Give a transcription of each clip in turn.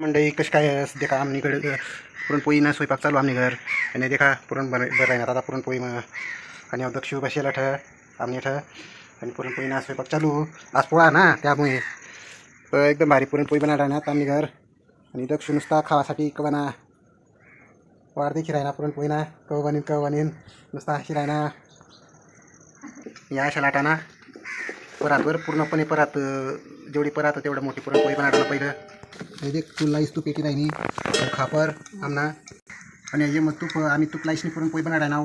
मंडळी कशी काय देखा आमनीकडे पुरणपोळी ना स्वयंपाक चालू आमनी घर आणि देखा पुरण बर बरं आता पुरणपोळी मग आणि अहो शिव बसेला ठ आमनी ठ आणि पुरणपोळी ना स्वयंपाक चालू. आज पोळा ना त्यामुळे. तर एकदम भारी पुरणपोळी बनणार राहणार आमनी घर आणि दक्ष नुसता खावासाठी कवाना. वाढते खिरायना पुरणपोळी ना कव बनीन कव बनीन नुसता अशी या अशा लाटाना. परातवर पूर्णपणे परात जेवढी परात तेवढं मोठी पुरणपोळी बनणार पहिलं. हे देख तू लाईस तूप येते नाही खापर आमना आणि हे मग तूप आम्ही तूप लाईसनी पुरणपोळी बनणार नाव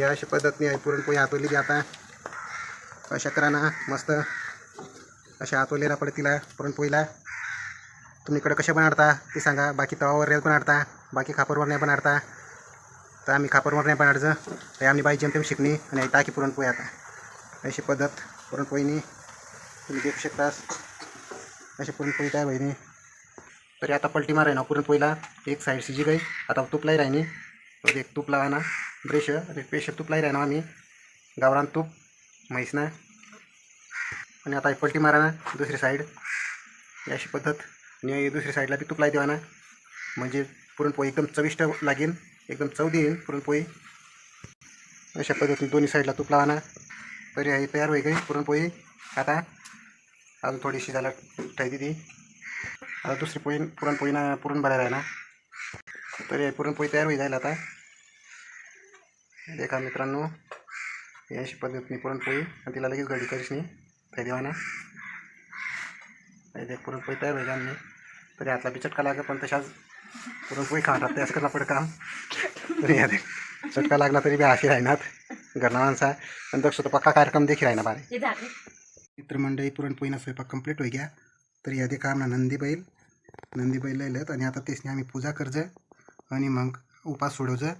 या अशा पद्धतीने आहे पुरणपोळी हातवली बी आता. अशा करा ना मस्त. अशा हातवलेला तिला पुरणपोळीला. तुम्ही इकडं कशा बनवता ते सांगा. बाकी तवावर बनवता बाकी खापरवर नाही बनाडता. तर आम्ही खापरवर नाही बनाडचं तर आम्ही बाई जेमतेम शिकणे आणि आई टाकी पुरणपोळी आता. अशी पद्धत पुरणपोळीनी. तुम्ही देखू शकतास. अशी पुरणपोळी काय बहिणी? तरी आता पलटी माराय ना पुरणपोळीला एक साईड शिजी गई आता तुपलाही लाई राहिनी. एक तूप लावा ना ब्रेश. आणि तुपलाही तूप राहिना आम्ही. गावरान तूप. म्हैस ना. आणि आता ही पलटी मारा ना दुसरी साईड अशी पद्धत. आणि दुसरी साईडला बी तुपलाही देवा ना म्हणजे पुरणपोळी एकदम चविष्ट लागेल एकदम चव देईन पुरणपोळी अशा पद्धतीने दोन्ही साईडला तूप लावा ना तरी तयार होई गई पुरणपोळी आता अजून थोडीशी झाला ठेवती ती. आता दुसरी पोळी पुरणपोळी ना पुरण भरायला आहे ना. तरी पुरणपोळी तयार होई जाईल आता. देखा मित्रांनो अशी पद्धतीने पुरणपोळी आणि तिला लगेच गडी करीस नाही काही देवा ना देख पुरणपोळी तयार होईल आणि तरी हातला बी चटका लागेल पण तशाच पुरणपोळी खाणार ते असं करणं पडे काम. तरी या देख चटका लागला तरी बी हाशी राहणार घरना माणसा. आणि दक्ष तो पक्का कार्यक्रम देखील ना बारे मित्रमंडळी पुरणपोळीनं स्वयंपाक कंप्लीट होई गया. तर यादी देखा ना नंदी बैल नंदी बैल आणि आता तेच आम्ही पूजा करज आणि मग उपास सोडवचं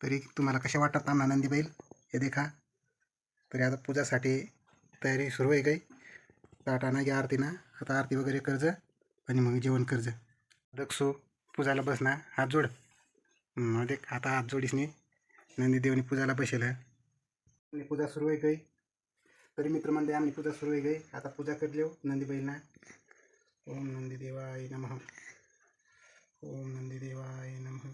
तरी तुम्हाला कशा वाटतात आम्हाला नंदी बैल? हे देखा. तरी आता पूजासाठी तयारी सुरू आहे गई ताटाना या आरतीनं. आता आरती वगैरे कर्ज आणि मग जेवण कर्ज दक्षू पूजाला बस ना हात जोड. देख आता हात जोडीसनी नंदी देवनी पूजाला बसेल. पूजा सुरू आहे काही. तरी मित्रमंडळी आम्ही पूजा सुरू आहे गई आता पूजा कर लेऊ बैलना ओम नंदीदेवाय नम. नमः ओम नंदीदेवाय नम. नमः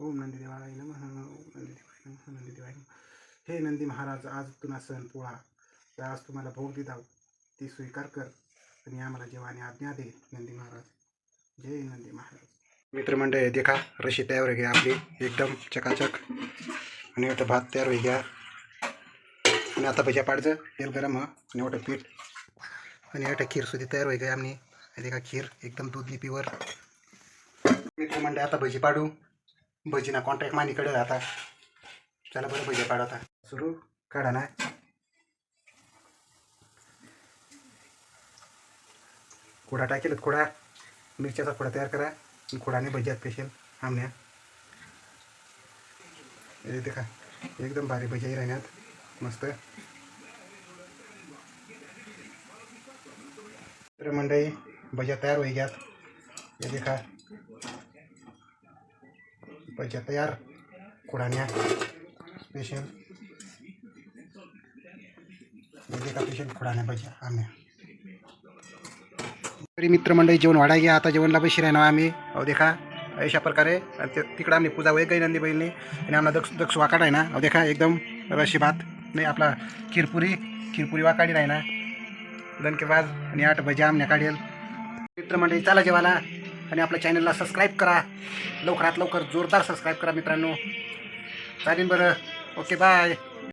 ओम नंदीदेवाय नम. नमः ओम नंदीदेवाय नम. नंदीदेवाय नम. हे नंदी महाराज आज तुला सण पोळा. तर आज तुम्हाला भोग दिदाव ती स्वीकार कर आणि आम्हाला जेवाने आज्ञा दे नंदी महाराज. जय नंदी महाराज. मित्रमंडळ देखा रशी तयार होई गया आपली. एकदम चकाचक. आणि आता भात तयार होई गया आणि आता पैसे पाडचं तेल गरम हा. आणि मोठं पीठ. आणि आता खीर सुद्धा तयार होई गई आम्ही आणि का खीर एकदम दूध पिवर मित्र म्हणते आता भजी पाडू. भजीना कॉन्ट्रॅक्ट मानीकडे आता. चला बरं भजी पाडू आता. सुरू. काढा ना. खोडा टाकेल खोडा मिरच्याचा खोडा तयार करा. आणि खोडाने भजी स्पेशल आमण्या देखा एकदम भारी भजी राहण्यात मस्त तर मंडळी भज्या तयार होई घ्यात हे देखा. भज्या तयार. कुडाण्या स्पेशल ये देखा स्पेशल कुडाण्या भज्या. आम्ही. तरी मित्रमंडळी जेवण वाढा घ्या. आता जेवणला बशी राहणार आम्ही. अहो देखा अशा प्रकारे. आणि ते तिकडं आम्ही पूजा वय काही नंदी बैलनी आणि आम्हाला दक्ष दक्ष वाकाट आहे ना. अहो देखा एकदम रशी भात. नाही आपला खिरपुरी खिरपुरी वाकाडी राही ना? दणकेबाज आणि आठ बजे आमण्या काढेल. मित्रमंडळी चला जेवाला आणि आपल्या चॅनलला सबस्क्राईब करा. लवकरात लवकर जोरदार सबस्क्राईब करा मित्रांनो. चालेल बरं. Okay bye